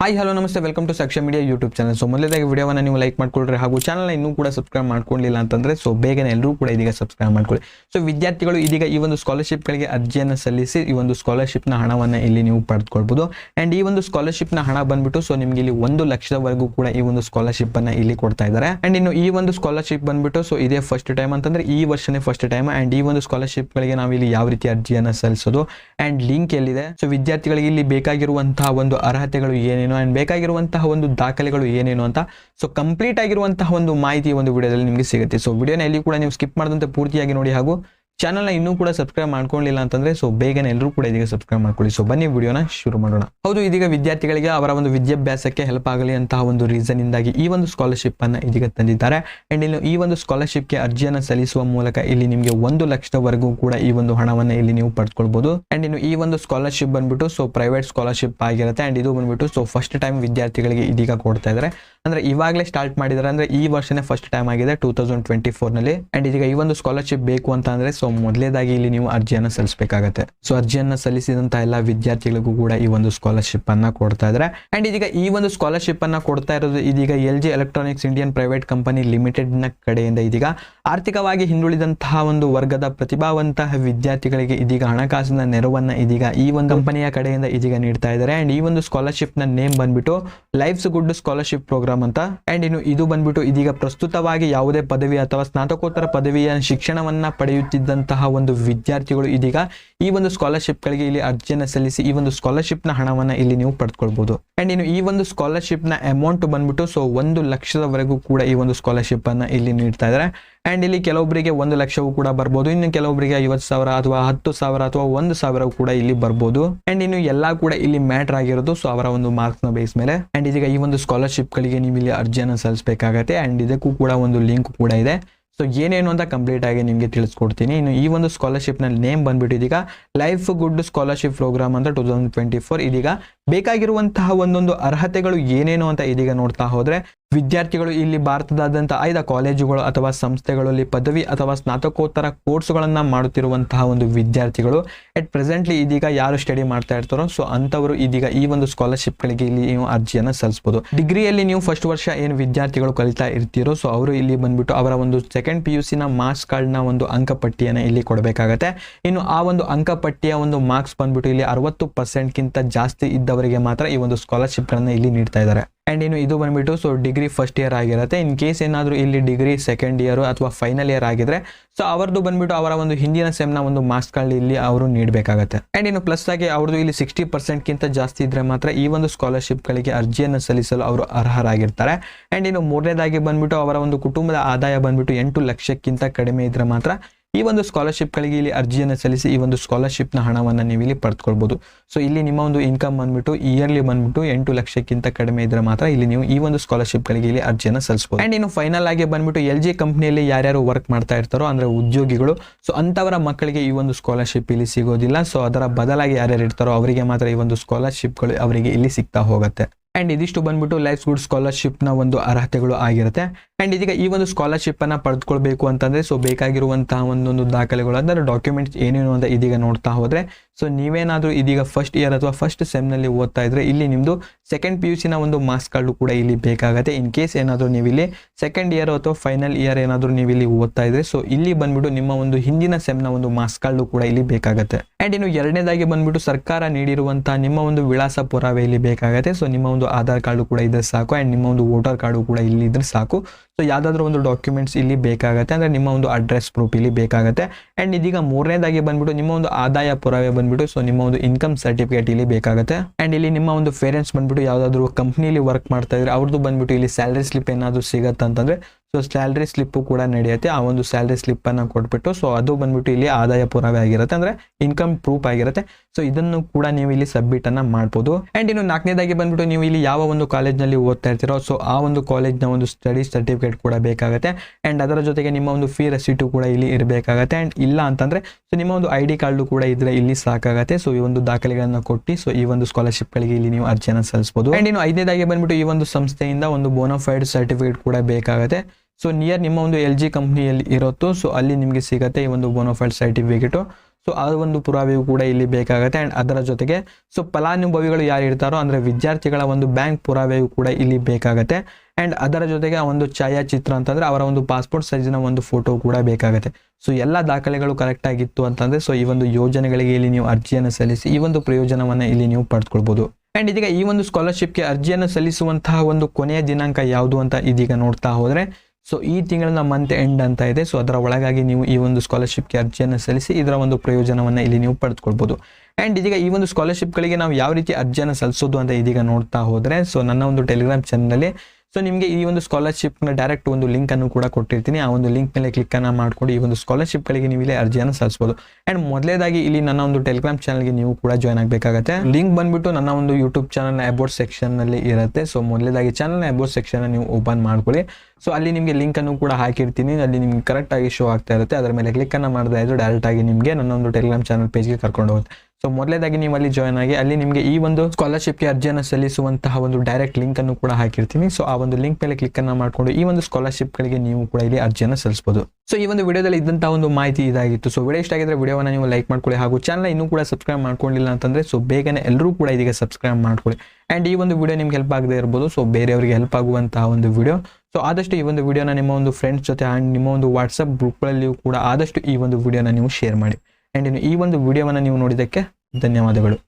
Hi hello ನಮಸ್ತೆ. Welcome to Saksha media YouTube channel so ಮೊದಲದಾಗಿ ವಿಡಿಯೋವನ್ನು ನೀವು ಲೈಕ್ ಮಾಡ್ಕೊಳ್ರಿ ಹಾಗೂ ಚಾನಲ್ನ ಇನ್ನೂ ಕೂಡ ಸಬ್ಸ್ಕ್ರೈಬ್ ಮಾಡ್ಕೊಂಡಿಲ್ಲ ಅಂತಂದ್ರೆ ಸೊ ಬೇಗನೆ ಎಲ್ಲರೂ ಕೂಡ ಇದೀಗ ಸಬ್ಸ್ಕ್ರೈಬ್ ಮಾಡ್ಕೊಳ್ಳಿ. ಸೊ ವಿದ್ಯಾರ್ಥಿಗಳು ಇದೀಗ ಈ ಒಂದು ಸ್ಕಾಲರ್ಶಿಪ್ಗಳಿಗೆ ಅರ್ಜಿಯನ್ನು ಸಲ್ಲಿಸಿ ಈ ಒಂದು ಸ್ಕಾಲರ್ಶಿಪ್ನ ಹಣವನ್ನು ಇಲ್ಲಿ ನೀವು ಪಡೆದುಕೊಳ್ಬೋದು. ಆ್ಯಂಡ್ ಈ ಒಂದು ಸ್ಕಾಲರ್ಶಿಪ್ನ ಹಣ ಬಂದ್ಬಿಟ್ಟು ಸೊ ನಿಮಗೆ ಇಲ್ಲಿ ಒಂದು ಲಕ್ಷದವರೆಗೂ ಕೂಡ ಈ ಒಂದು ಸ್ಕಾಲರ್ಶಿಪ್ ಅನ್ನ ಇಲ್ಲಿ ಕೊಡ್ತಾ ಇದ್ದಾರೆ. ಆ್ಯಂಡ್ ಇನ್ನು ಈ ಒಂದು ಸ್ಕಾಲರ್ಶಿಪ್ ಬಂದ್ಬಿಟ್ಟು ಸೊ ಇದೇ ಫಸ್ಟ್ ಟೈಮ್ ಅಂತಂದ್ರೆ, ಈ ವರ್ಷನೇ ಫಸ್ಟ್ ಟೈಮ್ ಆ್ಯಂಡ್ ಈ ಒಂದು ಸ್ಕಾಲರ್ಶಿಪ್ಗಳಿಗೆ ನಾವು ಇಲ್ಲಿ ಯಾವ ರೀತಿ ಅರ್ಜಿಯನ್ನು ಸಲ್ಲಿಸೋದು? ಆ್ಯಂಡ್ ಲಿಂಕ್ ಎಲ್ಲಿದೆ? ಸೊ ವಿದ್ಯಾರ್ಥಿಗಳಿಗೆ ಇಲ್ಲಿ ಬೇಕಾಗಿರುವಂತಹ ಒಂದು ಅರ್ಹತೆಗಳು ಏನೇನು? ಆ್ಯಂಡ್ ಬೇಕಾಗಿರುವಂತಹ ಒಂದು ದಾಖಲೆಗಳು ಏನೇನು ಅಂತ. ಸೊ ಕಂಪ್ಲೀಟ್ ಆಗಿರುವಂತಹ ಒಂದು ಮಾಹಿತಿ ಒಂದು ವಿಡಿಯೋದಲ್ಲಿ ನಿಮಗೆ ಸಿಗುತ್ತೆ. ಸೊ ವಿಡಿಯೋನ ಎಲ್ಲಿ ಕೂಡ ನೀವು ಸ್ಕಿಪ್ ಮಾಡಿದಂತೆ ಪೂರ್ತಿಯಾಗಿ ನೋಡಿ ಹಾಗೂ ಚಾನಲ್ನ ಇನ್ನೂ ಕೂಡ ಸಬ್ಸ್ಕ್ರೈಬ್ ಮಾಡ್ಕೊಂಡಿಲ್ಲ ಅಂತಂದ್ರೆ ಸೊ ಬೇಗನೆ ಎಲ್ಲರೂ ಕೂಡ ಇದೀಗ ಸಬ್ಸ್ಕ್ರೈಬ್ ಮಾಡ್ಕೊಳ್ಳಿ. ಸೊ ಬನ್ನಿ ವಿಡಿಯೋನ ಶುರು ಮಾಡೋಣ. ಹೌದು, ಇದೀಗ ವಿದ್ಯಾರ್ಥಿಗಳಿಗೆ ಅವರ ಒಂದು ವಿದ್ಯಾಭ್ಯಾಸಕ್ಕೆ ಹೆಲ್ಪ್ ಆಗಲಿ ಅಂತಹ ಒಂದು ರೀಸನ್ ಇಂದಾಗಿ ಈ ಒಂದು ಸ್ಕಾಲರ್ಶಿಪ್ ಅನ್ನ ಇದೀಗ ತಂದಿದ್ದಾರೆ. ಅಂಡ್ ಇನ್ನು ಈ ಒಂದು ಸ್ಕಾಲರ್ಶಿಪ್ಗೆ ಅರ್ಜಿಯನ್ನು ಸಲ್ಲಿಸುವ ಮೂಲಕ ಇಲ್ಲಿ ನಿಮಗೆ ಒಂದು ಲಕ್ಷದವರೆಗೂ ಕೂಡ ಈ ಒಂದು ಹಣವನ್ನ ಇಲ್ಲಿ ನೀವು ಪಡ್ಕೊಳ್ಬಹುದು ಅಂಡ್ ಇನ್ನು ಈ ಒಂದು ಸ್ಕಾಲರ್ಶಿಪ್ ಬಂದ್ಬಿಟ್ಟು ಸೊ ಪ್ರೈವೇಟ್ ಸ್ಕಾಲರ್ಶಿಪ್ ಆಗಿರುತ್ತೆ. ಅಂಡ್ ಇದು ಬಂದ್ಬಿಟ್ಟು ಸೊ ಫಸ್ಟ್ ಟೈಮ್ ವಿದ್ಯಾರ್ಥಿಗಳಿಗೆ ಇದೀಗ ಕೊಡ್ತಾ ಇದ್ದಾರೆ. ಅಂದ್ರೆ ಇವಾಗಲೇ ಸ್ಟಾರ್ಟ್ ಮಾಡಿದಾರೆ ಅಂದ್ರೆ ಈ ವರ್ಷನೇ ಫಸ್ಟ್ ಟೈಮ್ ಆಗಿದೆ ಟೂ ತೌಸಂಡ್ ಟ್ವೆಂಟಿ ಫೋರ್ನಲ್ಲಿ. ಅಂಡ್ ಇದೀಗ ಈ ಒಂದು ಸ್ಕಾಲರ್ಶಿಪ್ ಬೇಕು ಅಂತ ಅಂದ್ರೆ ಸೊ ಮೊದಲೇದಾಗಿ ಇಲ್ಲಿ ನೀವು ಅರ್ಜಿಯನ್ನು ಸಲ್ಲಿಸಬೇಕಾಗತ್ತೆ. ಸೊ ಅರ್ಜಿಯನ್ನ ಸಲ್ಲಿಸಿದಂತಹ ಎಲ್ಲ ವಿದ್ಯಾರ್ಥಿಗಳಿಗೂ ಕೂಡ ಈ ಒಂದು ಸ್ಕಾಲರ್ಶಿಪ್ ಅನ್ನ ಕೊಡ್ತಾ ಇದ್ದಾರೆ. ಅಂಡ್ ಇದೀಗ ಈ ಒಂದು ಸ್ಕಾಲರ್ಶಿಪ್ ಅನ್ನ ಕೊಡ್ತಾ ಇರೋದು ಇದೀಗ L G electronics Indian private company ಲಿಮಿಟೆಡ್ನ ಕಡೆಯಿಂದ ಇದೀಗ ಆರ್ಥಿಕವಾಗಿ ಹಿಂದುಳಿದಂತಹ ಒಂದು ವರ್ಗದ ಪ್ರತಿಭಾವಂತಹ ವಿದ್ಯಾರ್ಥಿಗಳಿಗೆ ಇದೀಗ ಹಣಕಾಸಿನ ನೆರವನ್ನ ಇದೀಗ ಈ ಒಂದು ಕಂಪನಿಯ ಕಡೆಯಿಂದ ಇದೀಗ ನೀಡ್ತಾ ಇದ್ದಾರೆ. ಅಂಡ್ ಈ ಒಂದು ಸ್ಕಾಲರ್ಶಿಪ್ನ ನೇಮ್ ಬಂದ್ಬಿಟ್ಟು ಲೈಫ್ಸ್ ಗುಡ್ ಸ್ಕಾಲರ್ಶಿಪ್ ಪ್ರೋಗ್ರಾಮ್ ಅಂತ. ಅಂಡ್ ಇನ್ನು ಇದು ಬಂದ್ಬಿಟ್ಟು ಇದೀಗ ಪ್ರಸ್ತುತವಾಗಿ ಯಾವುದೇ ಪದವಿ ಅಥವಾ ಸ್ನಾತಕೋತ್ತರ ಪದವಿಯ ಶಿಕ್ಷಣವನ್ನ ಪಡೆಯುತ್ತಿದ್ದಂತಹ ಒಂದು ವಿದ್ಯಾರ್ಥಿಗಳು ಇದೀಗ ಈ ಒಂದು ಸ್ಕಾಲರ್ಶಿಪ್ ಗಳಿಗೆ ಇಲ್ಲಿ ಅರ್ಜಿಯನ್ನು ಸಲ್ಲಿಸಿ ಈ ಒಂದು ಸ್ಕಾಲರ್ಶಿಪ್ನ ಹಣವನ್ನ ಇಲ್ಲಿ ನೀವು ಪಡೆದುಕೊಳ್ಬಹುದು ಅಂಡ್ ಇನ್ನು ಈ ಒಂದು ಸ್ಕಾಲರ್ಶಿಪ್ನ ಅಮೌಂಟ್ ಬಂದ್ಬಿಟ್ಟು ಸೊ ಒಂದು ಲಕ್ಷದವರೆಗೂ ಕೂಡ ಈ ಒಂದು ಸ್ಕಾಲರ್ಶಿಪ್ ಅನ್ನ ಇಲ್ಲಿ ನೀಡ್ತಾ ಇದ್ದಾರೆ ಅಂಡ್ ಇಲ್ಲಿ ಕೆಲವೊಬ್ಬರಿಗೆ ಒಂದು ಲಕ್ಷವೂ ಕೂಡ ಬರ್ಬೋದು. ಇನ್ನು ಕೆಲವೊಬ್ಬರಿಗೆ ಐವತ್ತು ಸಾವಿರ ಅಥವಾ ಹತ್ತು ಸಾವಿರ ಅಥವಾ ಒಂದು ಸಾವಿರ ಕೂಡ ಇಲ್ಲಿ ಬರ್ಬೋದು. ಅಂಡ್ ಇನ್ನು ಎಲ್ಲಾ ಕೂಡ ಇಲ್ಲಿ ಮ್ಯಾಟರ್ ಆಗಿರೋದು ಸೊ ಅವರ ಒಂದು ಮಾರ್ಕ್ಸ್ನ ಬೇಸ್ ಮೇಲೆ. ಅಂಡ್ ಇದೀಗ ಈ ಒಂದು ಸ್ಕಾಲರ್ಶಿಪ್ ಗಳಿಗೆ ನೀವು ಇಲ್ಲಿ ಅರ್ಜಿಯನ್ನು ಸಲ್ಲಿಸಬೇಕಾಗತ್ತೆ. ಅಂಡ್ ಇದಕ್ಕೂ ಕೂಡ ಒಂದು ಲಿಂಕ್ ಕೂಡ ಇದೆ. ಸೊ ಏನೇನು ಅಂತ ಕಂಪ್ಲೀಟ್ ಆಗಿ ನಿಮಗೆ ತಿಳಿಸ್ಕೊಡ್ತೀನಿ. ಇನ್ನು ಈ ಒಂದು ಸ್ಕಾಲರ್ಶಿಪ್ನ ನೇಮ್ ಬಂದ್ಬಿಟ್ಟು ಇದೀಗ ಲೈಫ್ ಗುಡ್ ಸ್ಕಾಲರ್ಶಿಪ್ ಪ್ರೋಗ್ರಾಮ್ ಅಂತ ಟೂ ತೌಸಂಡ್ ಟ್ವೆಂಟಿ ಫೋರ್ ಇದೀಗ ಬೇಕಾಗಿರುವಂತಹ ಒಂದೊಂದು ಅರ್ಹತೆಗಳು ಏನೇನು ಅಂತ ಇದೀಗ ನೋಡ್ತಾ ಹೋದ್ರೆ, ವಿದ್ಯಾರ್ಥಿಗಳು ಇಲ್ಲಿ ಭಾರತದಾದ್ಯಂತ ಆಯ್ದ ಕಾಲೇಜುಗಳು ಅಥವಾ ಸಂಸ್ಥೆಗಳಲ್ಲಿ ಪದವಿ ಅಥವಾ ಸ್ನಾತಕೋತ್ತರ ಕೋರ್ಸ್ಗಳನ್ನ ಮಾಡುತ್ತಿರುವಂತಹ ಒಂದು ವಿದ್ಯಾರ್ಥಿಗಳು ಎಟ್ ಪ್ರೆಸೆಂಟ್ಲಿ ಇದೀಗ ಯಾರು ಸ್ಟಡಿ ಮಾಡ್ತಾ ಇರ್ತಾರೋ ಸೊ ಅಂತವರು ಇದೀಗ ಈ ಒಂದು ಸ್ಕಾಲರ್ಶಿಪ್ಗಳಿಗೆ ಇಲ್ಲಿ ನೀವು ಅರ್ಜಿಯನ್ನು ಸಲ್ಲಿಸಬಹುದು ಡಿಗ್ರಿಯಲ್ಲಿ ನೀವು ಫಸ್ಟ್ ವರ್ಷ ಏನು ವಿದ್ಯಾರ್ಥಿಗಳು ಕಲಿತಾ ಇರ್ತೀರೋ ಸೊ ಅವರು ಇಲ್ಲಿ ಬಂದ್ಬಿಟ್ಟು ಅವರ ಒಂದು ಸೆಕೆಂಡ್ ಪಿ ಯು ಸಿ ನ ಮಾರ್ಕ್ಸ್ ಕಾರ್ಡ್ನ ಒಂದು ಅಂಕಪಟ್ಟಿಯನ್ನು ಇಲ್ಲಿ ಕೊಡಬೇಕಾಗತ್ತೆ. ಇನ್ನು ಆ ಒಂದು ಅಂಕಪಟ್ಟಿಯ ಒಂದು ಮಾರ್ಕ್ಸ್ ಬಂದ್ಬಿಟ್ಟು ಇಲ್ಲಿ ಅರವತ್ತು ಪರ್ಸೆಂಟ್ಗಿಂತ ಜಾಸ್ತಿ ಇದ್ದವರಿಗೆ ಮಾತ್ರ ಈ ಒಂದು ಸ್ಕಾಲರ್ಶಿಪ್ಗಳನ್ನು ಇಲ್ಲಿ ನೀಡ್ತಾ ಇದ್ದಾರೆ. ಅಂಡ್ ಇನ್ನು ಇದು ಬಂದ್ಬಿಟ್ಟು ಸೊ ಡಿಗ್ರಿ ಫಸ್ಟ್ ಇಯರ್ ಆಗಿರುತ್ತೆ. ಇನ್ ಕೇಸ್ ಏನಾದರೂ ಇಲ್ಲಿ ಡಿಗ್ರಿ ಸೆಕೆಂಡ್ ಇಯರ್ ಅಥವಾ ಫೈನಲ್ ಇಯರ್ ಆಗಿದ್ರೆ ಸೊ ಅವರದ್ದು ಬಂದ್ಬಿಟ್ಟು ಅವರ ಒಂದು ಹಿಂದಿನ ಸೆಮ್ನ ಒಂದು ಮಾರ್ಕ್ಸ್ ಕಾರ್ಡ್ ಇಲ್ಲಿ ಅವರು ನೀಡಬೇಕಾಗುತ್ತೆ. ಅಂಡ್ ಇನ್ನು ಪ್ಲಸ್ ಆಗಿ ಅವ್ರದ್ದು ಇಲ್ಲಿ ಸಿಕ್ಸ್ಟಿ ಪರ್ಸೆಂಟ್ಗಿಂತ ಜಾಸ್ತಿ ಇದ್ರೆ ಮಾತ್ರ ಈ ಒಂದು ಸ್ಕಾಲರ್ಶಿಪ್ಗಳಿಗೆ ಅರ್ಜಿಯನ್ನು ಸಲ್ಲಿಸಲು ಅವರು ಅರ್ಹರಾಗಿರ್ತಾರೆ. ಅಂಡ್ ಇನ್ನು ಮೂರನೇದಾಗಿ ಬಂದ್ಬಿಟ್ಟು ಅವರ ಒಂದು ಕುಟುಂಬದ ಆದಾಯ ಬಂದ್ಬಿಟ್ಟು ಎಂಟು ಲಕ್ಷಕ್ಕಿಂತ ಕಡಿಮೆ ಇದ್ರೆ ಮಾತ್ರ ಈ ಒಂದು ಸ್ಕಾಲರ್ಶಿಪ್ಗಳಿಗೆ ಇಲ್ಲಿ ಅರ್ಜಿಯನ್ನು ಸಲ್ಲಿಸಿ ಈ ಒಂದು ಸ್ಕಾಲರ್ಶಿಪ್ನ ಹಣವನ್ನು ನೀವು ಇಲ್ಲಿ ಪಡೆದುಕೊಳ್ಬಹುದು ಸೊ ಇಲ್ಲಿ ನಿಮ್ಮ ಒಂದು ಇನ್ಕಮ್ ಬಂದ್ಬಿಟ್ಟು ಇಯರ್ಲಿ ಬಂದ್ಬಿಟ್ಟು ಎಂಟು ಲಕ್ಷಕ್ಕಿಂತ ಕಡಿಮೆ ಇದ್ರೆ ಮಾತ್ರ ಇಲ್ಲಿ ನೀವು ಈ ಒಂದು ಸ್ಕಾಲರ್ಶಿಪ್ಗಳಿಗೆ ಇಲ್ಲಿ ಅರ್ಜಿಯನ್ನು ಸಲ್ಲಿಸಬಹುದು ಅಂಡ್ ಇನ್ನು ಫೈನಲ್ ಆಗಿ ಬಂದ್ಬಿಟ್ಟು ಎಲ್ ಜಿ ಕಂಪ್ನಿಯಲ್ಲಿ ಯಾರ್ಯಾರು ವರ್ಕ್ ಮಾಡ್ತಾ ಇರ್ತಾರೋ ಅಂದ್ರೆ ಉದ್ಯೋಗಿಗಳು ಸೊ ಅಂತವರ ಮಕ್ಕಳಿಗೆ ಈ ಒಂದು ಸ್ಕಾಲರ್ಶಿಪ್ ಇಲ್ಲಿ ಸಿಗೋದಿಲ್ಲ. ಸೊ ಅದರ ಬದಲಾಗಿ ಯಾರ್ಯಾರು ಇರ್ತಾರೋ ಅವರಿಗೆ ಮಾತ್ರ ಈ ಒಂದು ಸ್ಕಾಲರ್ಶಿಪ್ಗಳು ಅವರಿಗೆ ಇಲ್ಲಿ ಸಿಗ್ತಾ ಹೋಗುತ್ತೆ. ಅಂಡ್ ಇದಿಷ್ಟು ಬಂದ್ಬಿಟ್ಟು ಲೈಫ್ ಗುಡ್ ಸ್ಕಾಲರ್ಶಿಪ್ನ ಒಂದು ಅರ್ಹತೆಗಳು ಆಗಿರುತ್ತೆ. ಅಂಡ್ ಇದೀಗ ಈ ಒಂದು ಸ್ಕಾಲರ್ಶಿಪ್ ಅನ್ನ ಪಡೆದುಕೊಳ್ಬೇಕು ಅಂತಂದ್ರೆ ಸೊ ಬೇಕಾಗಿರುವಂತಹ ಒಂದೊಂದು ದಾಖಲೆಗಳು, ಅಂದ್ರೆ ಡಾಕ್ಯುಮೆಂಟ್ಸ್ ಏನೇನು ಅಂತ ಇದೀಗ ನೋಡ್ತಾ ಹೋದ್ರೆ. ಸೊ ನೀವೇನಾದ್ರೂ ಇದೀಗ ಫಸ್ಟ್ ಇಯರ್ ಅಥವಾ ಫಸ್ಟ್ ಸೆಮ್ನಲ್ಲಿ ಓದ್ತಾ ಇದ್ರೆ, ಇಲ್ಲಿ ನಿಮ್ದು ಸೆಕೆಂಡ್ ಪಿ ಯು ನ ಒಂದು ಮಾರ್ಕ್ಸ್ ಕಾರ್ಡ್ ಕೂಡ ಇಲ್ಲಿ ಬೇಕಾಗುತ್ತೆ. ಇನ್ ಕೇಸ್ ಏನಾದರೂ ನೀವು ಇಲ್ಲಿ ಸೆಕೆಂಡ್ ಇಯರ್ ಅಥವಾ ಫೈನಲ್ ಇಯರ್ ಏನಾದರೂ ನೀವು ಇಲ್ಲಿ ಓದ್ತಾ ಇದ್ರೆ ಸೊ ಇಲ್ಲಿ ಬಂದ್ಬಿಟ್ಟು ನಿಮ್ಮ ಒಂದು ಹಿಂದಿನ ಸೆಮ್ನ ಒಂದು ಮಾರ್ಕ್ಸ್ ಕಾರ್ಡ್ ಕೂಡ ಇಲ್ಲಿ ಬೇಕಾಗುತ್ತೆ. ಅಂಡ್ ಇನ್ನು ಎರಡನೇದಾಗಿ ಬಂದ್ಬಿಟ್ಟು ಸರ್ಕಾರ ನೀಡಿರುವಂತಹ ನಿಮ್ಮ ಒಂದು ವಿಳಾಸ ಪುರಾವೆ ಇಲ್ಲಿ ಬೇಕಾಗುತ್ತೆ. ಸೊ ನಿಮ್ಮ ಒಂದು ಆಧಾರ್ ಕಾರ್ಡ್ ಕೂಡ ಇದ್ರೆ ಸಾಕು ಅಂಡ್ ನಿಮ್ಮ ಒಂದು ವೋಟರ್ ಕಾರ್ಡು ಕೂಡ ಇಲ್ಲಿ ಇದ್ರೆ ಸಾಕು. ಸೊ ಯಾವ್ದಾದ್ರು ಒಂದು ಡಾಕ್ಯುಮೆಂಟ್ಸ್ ಇಲ್ಲಿ ಬೇಕಾಗುತ್ತೆ. ಅಂದ್ರೆ ನಿಮ್ಮ ಒಂದು ಅಡ್ರೆಸ್ ಪ್ರೂಫ್ ಇಲ್ಲಿ ಬೇಕಾಗುತ್ತೆ. ಅಂಡ್ ಇದೀಗ ಮೂರನೇದಾಗಿ ಬಂದ್ಬಿಟ್ಟು ನಿಮ್ಮ ಒಂದು ಆದಾಯ ಪುರಾವೆ ಬಂದ್ಬಿಟ್ಟು ಸೊ ನಿಮ್ಮ ಒಂದು ಇನ್ಕಮ್ ಸರ್ಟಿಫಿಕೇಟ್ ಇಲ್ಲಿ ಬೇಕಾಗುತ್ತೆ. ಅಂಡ್ ಇಲ್ಲಿ ನಿಮ್ಮ ಒಂದು ಪೇರೆಂಟ್ಸ್ ಬಂದ್ಬಿಟ್ಟು ಯಾವ್ದಾದ್ರು ಕಂಪ್ನಿಲಿ ವರ್ಕ್ ಮಾಡ್ತಾ ಇದ್ರೆ ಅವ್ರದ್ದು ಬಂದ್ಬಿಟ್ಟು ಇಲ್ಲಿ ಸ್ಯಾಲರಿ ಸ್ಲಿಪ್ ಏನಾದ್ರು ಸಿಗತ್ತೆ ಅಂತಂದ್ರೆ ಸೊ ಸ್ಯಾಲ್ರಿ ಸ್ಲಿಪ್ಪು ಕೂಡ ನಡೆಯುತ್ತೆ. ಆ ಒಂದು ಸ್ಯಾಲ್ರಿ ಸ್ಲಿಪ್ ಅನ್ನ ಕೊಟ್ಬಿಟ್ಟು ಸೊ ಅದು ಬಂದ್ಬಿಟ್ಟು ಇಲ್ಲಿ ಆದಾಯ ಪುರಾವೆ ಆಗಿರುತ್ತೆ. ಅಂದ್ರೆ ಇನ್ಕಮ್ ಪ್ರೂಫ್ ಆಗಿರುತ್ತೆ. ಸೊ ಇದನ್ನು ಕೂಡ ನೀವು ಇಲ್ಲಿ ಸಬ್ಮಿಟ್ ಅನ್ನ ಮಾಡ್ಬೋದು. ಅಂಡ್ ಇನ್ನು ನಾಲ್ಕನೇದಾಗಿ ಬಂದ್ಬಿಟ್ಟು, ನೀವು ಇಲ್ಲಿ ಯಾವ ಒಂದು ಕಾಲೇಜ್ನಲ್ಲಿ ಓದ್ತಾ ಇರ್ತೀರೋ ಸೊ ಆ ಒಂದು ಕಾಲೇಜ್ನ ಒಂದು ಸ್ಟಡಿ ಸರ್ಟಿಫಿಕೇಟ್ ಕೂಡ ಬೇಕಾಗುತ್ತೆ. ಅಂಡ್ ಅದರ ಜೊತೆಗೆ ನಿಮ್ಮ ಒಂದು ಫೀ ರೆಸಿಟು ಕೂಡ ಇಲ್ಲಿ ಇರಬೇಕಾಗತ್ತೆ. ಅಂಡ್ ಇಲ್ಲ ಅಂತಂದ್ರೆ ಸೊ ನಿಮ್ಮ ಒಂದು ಐ ಕಾರ್ಡು ಕೂಡ ಇದ್ರೆ ಇಲ್ಲಿ ಸಾಕಾಗತ್ತೆ. ಸೊ ಈ ಒಂದು ದಾಖಲೆಗಳನ್ನ ಕೊಟ್ಟು ಸೊ ಈ ಒಂದು ಸ್ಕಾಲರ್ಶಿಪ್ಗಳಿಗೆ ಇಲ್ಲಿ ನೀವು ಅರ್ಜಿಯನ್ನು ಸಲ್ಲಿಸಬಹುದು ಅಂಡ್ ಇನ್ನು ಐದನೇದಾಗಿ ಬಂದ್ಬಿಟ್ಟು, ಈ ಒಂದು ಸಂಸ್ಥೆಯಿಂದ ಒಂದು ಬೋನಫೈಡ್ ಸರ್ಟಿಫಿಕೇಟ್ ಕೂಡ ಬೇಕಾಗುತ್ತೆ. ಸೊ ನಿಯರ್ ನಿಮ್ಮ ಒಂದು ಎಲ್ ಜಿ ಕಂಪ್ನಿಯಲ್ಲಿ ಇರುತ್ತೋ ಸೊ ಅಲ್ಲಿ ನಿಮಗೆ ಸಿಗುತ್ತೆ ಈ ಒಂದು ಬೋನೋಫೈಡ್ ಸರ್ಟಿಫಿಕೇಟು ಸೊ ಆ ಒಂದು ಪುರಾವೆಯು ಕೂಡ ಇಲ್ಲಿ ಬೇಕಾಗುತ್ತೆ ಆ್ಯಂಡ್ ಅದರ ಜೊತೆಗೆ ಸೊ ಫಲಾನುಭವಿಗಳು ಯಾರು ಇರ್ತಾರೋ, ಅಂದರೆ ವಿದ್ಯಾರ್ಥಿಗಳ ಒಂದು ಬ್ಯಾಂಕ್ ಪುರಾವೆಯು ಕೂಡ ಇಲ್ಲಿ ಬೇಕಾಗುತ್ತೆ. ಆ್ಯಂಡ್ ಅದರ ಜೊತೆಗೆ ಆ ಒಂದು ಛಾಯಾಚಿತ್ರ ಅಂತಂದರೆ ಅವರ ಒಂದು ಪಾಸ್ಪೋರ್ಟ್ ಸೈಜಿನ ಒಂದು ಫೋಟೋ ಕೂಡ ಬೇಕಾಗುತ್ತೆ. ಸೊ ಎಲ್ಲ ದಾಖಲೆಗಳು ಕರೆಕ್ಟ್ ಆಗಿತ್ತು ಅಂತಂದರೆ ಸೊ ಈ ಒಂದು ಯೋಜನೆಗಳಿಗೆ ಇಲ್ಲಿ ನೀವು ಅರ್ಜಿಯನ್ನು ಸಲ್ಲಿಸಿ, ಈ ಒಂದು ಪ್ರಯೋಜನವನ್ನು ಇಲ್ಲಿ ನೀವು ಪಡೆದುಕೊಳ್ಬೋದು ಆ್ಯಂಡ್ ಇದೀಗ ಈ ಒಂದು ಸ್ಕಾಲರ್ಶಿಪ್ಗೆ ಅರ್ಜಿಯನ್ನು ಸಲ್ಲಿಸುವಂತಹ ಒಂದು ಕೊನೆಯ ದಿನಾಂಕ ಯಾವುದು ಅಂತ ಇದೀಗ ನೋಡ್ತಾ ಹೋದರೆ ಸೊ ಈ ತಿಂಗಳಿನ ಮಂತ್ ಎಂಡ್ ಅಂತ ಇದೆ. ಸೊ ಅದರ ಒಳಗಾಗಿ ನೀವು ಈ ಒಂದು ಸ್ಕಾಲರ್ಶಿಪ್ಗೆ ಅರ್ಜಿಯನ್ನು ಸಲ್ಲಿಸಿ ಇದರ ಒಂದು ಪ್ರಯೋಜನವನ್ನು ಇಲ್ಲಿ ನೀವು ಪಡೆದುಕೊಳ್ಬೋದು. ಆ್ಯಂಡ್ ಇದೀಗ ಈ ಒಂದು ಸ್ಕಾಲರ್ಶಿಪ್ಗಳಿಗೆ ನಾವು ಯಾವ ರೀತಿ ಅರ್ಜಿಯನ್ನು ಸಲ್ಲಿಸೋದು ಅಂತ ಇದೀಗ ನೋಡ್ತಾ ಹೋದರೆ ಸೊ ನನ್ನ ಒಂದು ಟೆಲಿಗ್ರಾಮ್ ಚಾನಲಲ್ಲಿ ಸೊ ನಿಮಗೆ ಈ ಒಂದು ಸ್ಕಾಲರ್ಶಿಪ್ನ ಡೈರೆಕ್ಟ್ ಒಂದು ಲಿಂಕ್ ಅನ್ನು ಕೂಡ ಕೊಟ್ಟಿರ್ತೀನಿ. ಆ ಒಂದು ಲಿಂಕ್ ಮೇಲೆ ಕ್ಲಿಕ್ ಅನ್ನ ಮಾಡ್ಕೊಂಡು. ಈ ಒಂದು ಸ್ಕಾಲರ್ಶಿಪ್ಗಳಿಗೆ ನೀವು ಇಲ್ಲಿ ಅರ್ಜಿಯನ್ನು ಸಲ್ಲಿಸಬಹುದು ಆ್ಯಂಡ್ ಮೊದಲೇದಾಗಿ ಇಲ್ಲಿ ನನ್ನ ಒಂದು ಟೆಲಿಗ್ರಾಮ್ ಚಾನಲ್ಗೆ ನೀವು ಕೂಡ ಜಾಯ್ನ್ ಆಗಬೇಕಾಗತ್ತೆ. ಲಿಂಕ್ ಬಂದ್ಬಿಟ್ಟು ನನ್ನ ಒಂದು ಯೂಟ್ಯೂಬ್ ಚಾನಲ್ನ ಅಬೌಟ್ ಸೆಕ್ಷನ್ನಲ್ಲಿ ಇರುತ್ತೆ. ಸೊ ಮೊದಲೇದಾಗಿ ಚಾನಲ್ನ ಅಬೌಟ್ ಸೆಕ್ಷನ್ ನೀವು ಓಪನ್ ಮಾಡ್ಕೊಳ್ಳಿ. ಸೊ ಅಲ್ಲಿ ನಿಮಗೆ ಲಿಂಕ್ ಅನ್ನು ಕೂಡ ಹಾಕಿರ್ತೀನಿ. ಅಲ್ಲಿ ನಿಮ್ಗೆ ಕರೆಕ್ಟಾಗಿ ಶೋ ಆಗ್ತಾ ಇರುತ್ತೆ. ಅದರ ಮೇಲೆ ಕ್ಲಿಕ್ ಅನ್ನ ಮಾಡಿದ್ರೆ ಇದು ಡೈರೆಕ್ಟ್ ಆಗಿ ನಿಮಗೆ ನನ್ನ ಒಂದು ಟೆಲಿಗ್ರಾಮ್ ಚಾನಲ್ ಪೇಜ್ಗೆ ಕರ್ಕೊಂಡು ಹೋಗುತ್ತೆ. ಸೊ ಮೊದಲೇದಾಗಿ ನೀವು ಅಲ್ಲಿ ಜಾಯ್ನ್ ಆಗಿ, ಅಲ್ಲಿ ನಿಮಗೆ ಈ ಒಂದು ಸ್ಕಾಲರ್ಶಿಪ್ಗೆ ಅರ್ಜಿಯನ್ನು ಸಲ್ಲಿಸುವಂತಹ ಒಂದು ಡೈರೆಕ್ಟ್ ಲಿಂಕ್ ಅನ್ನು ಕೂಡ ಹಾಕಿರ್ತೀನಿ. ಸೊ ಆ ಒಂದು ಲಿಂಕ್ ಮೇಲೆ ಕ್ಲಿಕ್ ಅನ್ನ ಮಾಡ್ಕೊಂಡು, ಈ ಒಂದು ಸ್ಕಾಲರ್ಶಿಪ್ಗಳಿಗೆ ನೀವು ಕೂಡ ಇಲ್ಲಿ ಅರ್ಜಿಯನ್ನು ಸಲ್ಲಿಸಬಹುದು ಸೊ ಈ ಒಂದು ವಿಡಿಯೋದಲ್ಲಿ ಇದ್ದಂತಹ ಒಂದು ಮಾಹಿತಿ ಇದಾಗಿತ್ತು. ಸೊ ವಿಡಿಯೋ ಇಷ್ಟ ಆಗಿದ್ರೆ ವಿಡಿಯೋವನ್ನು ನೀವು ಲೈಕ್ ಮಾಡ್ಕೊಳ್ಳಿ. ಹಾಗೂ ಚಾನಲ್ ಇನ್ನೂ ಕೂಡ ಸಬ್ಸ್ಕ್ರೈಬ್ ಮಾಡ್ಕೊಂಡಿಲ್ಲ ಅಂತಂದ್ರೆ ಸೊ ಬೇಗನೆ ಎಲ್ಲರೂ ಕೂಡ ಇದೀಗ ಸಬ್ಸ್ಕ್ರೈಬ್ ಮಾಡ್ಕೊಳ್ಳಿ. ಆ್ಯಂಡ್ ಈ ಒಂದು ವಿಡಿಯೋ ನಿಮ್ಗೆ ಹೆಲ್ಪ್ ಆಗದೆ ಇರ್ಬೋದು. ಸೊ ಬೇರೆಯವರಿಗೆ ಹೆಲ್ಪ್ ಆಗುವಂತಹ ಒಂದು ವಿಡಿಯೋ. ಸೊ ಆದಷ್ಟು ಈ ಒಂದು ವಿಡಿಯೋನ ನಿಮ್ಮ ಒಂದು ಫ್ರೆಂಡ್ಸ್ ಜೊತೆ ಆ್ಯಂಡ್ ನಿಮ್ಮ ಒಂದು ವಾಟ್ಸಪ್ ಗ್ರೂಪ್ಗಳಲ್ಲಿಯೂ ಕೂಡ ಆದಷ್ಟು ಈ ಒಂದು ವಿಡಿಯೋನ ನೀವು ಶೇರ್ ಮಾಡಿ. ಆ್ಯಂಡ್ ಇನ್ನು ಈ ಒಂದು ವಿಡಿಯೋವನ್ನು ನೀವು ನೋಡಿದ್ದಕ್ಕೆ ಧನ್ಯವಾದಗಳು.